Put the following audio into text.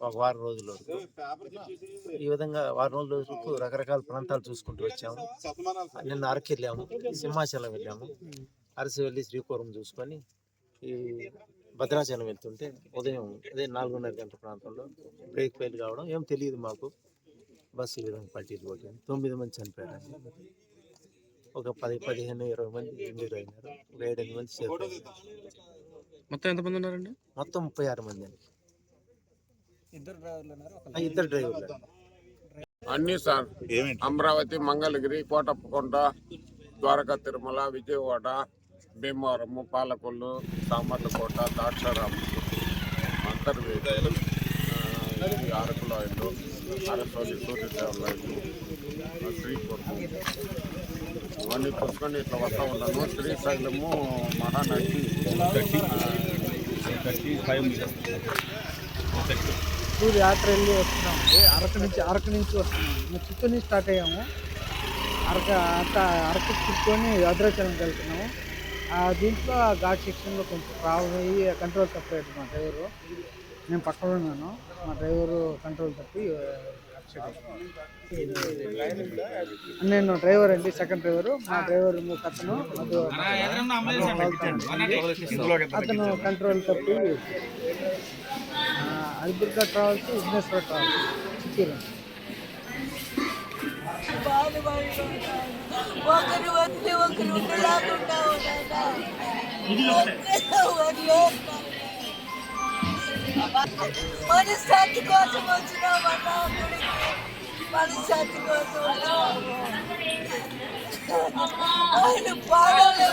ఒక వారం రోజుల వరకు ఈ విధంగా వారం రోజుల వరకు రకరకాల ప్రాంతాలు చూసుకుంటూ వచ్చాము. నిన్న అరకు వెళ్ళాము సింహాచలం వెళ్ళాము. అరసి వెళ్ళి శ్రీకాకుళం చూసుకొని ఈ భద్రాచలం వెళ్తుంటే ఉదయం అదే నాలుగున్నర గంటల ప్రాంతంలో బ్రేక్ ఫెయిల్ కావడం ఏం తెలియదు మాకు. బస్సు ఈ విధంగా పల్టీలు కొట్టింది తొమ్మిది మంది చనిపోయారు ఒక పది పదిహేను ఇరవై మంది ఇంజూర్ అయినారు. ఒక ఏడెనిమిది మంది. మొత్తం ఎంతమంది ఉన్నారండి? మొత్తం ముప్పై ఆరు మంది అండి. ఇద్దరు డ్రైవర్లు ఉన్నారు ఒక ఆ, ఇద్దరు డ్రైవర్లు. అన్ని సార్. అమరావతి మంగళగిరి కోటప్పకొండ ద్వారకా తిరుమల విజయవాడ భీమవరము పాలకొల్లు సామర్లకోట దాక్షారాము అంతర్వేది ఆ, ఇది అరకులో ఇల్లు అరసోలి సూర్యదేవాలయం శ్రీకూర్మం ఇవన్నీ చూసుకొని ఇట్లా వస్తూ ఉన్నాను శ్రీశైలము మహానది. టూర్ యాత్ర వెళ్ళి వస్తున్నాం అరకు నుంచి అరకు నుంచి వస్తున్నాం మేము చిత్తూరు నుంచి స్టార్ట్ అయ్యాము అరక అక్క అరకు చిట్టుకొని భద్రాచలంకి వెళ్తున్నాము దీంట్లో ఆ ఘాట్ సెక్షన్లో కొంచెం ప్రాబ్లం అయ్యి కంట్రోల్ తప్పలేదు మా డ్రైవరు నేను పక్కన ఉన్నాను మా డ్రైవరు కంట్రోల్ తప్పి నేను డ్రైవర్ అండి సెకండ్ డ్రైవరు మా డ్రైవర్ అతను అతను కంట్రోల్ తప్పి అల్బిర్గా ట్రావెల్స్ విఘ్నేశ్వర ట్రావెల్స్ చిత్తూరు ఒకరు వదిలి ఒకరు ఉండలేకుండా ఉన్నారా మనశ్శాంతి కోసం వచ్చినామన్నా గుడికి మనశ్శాంతి కోసం వచ్చినాము ఆయన పాడాలి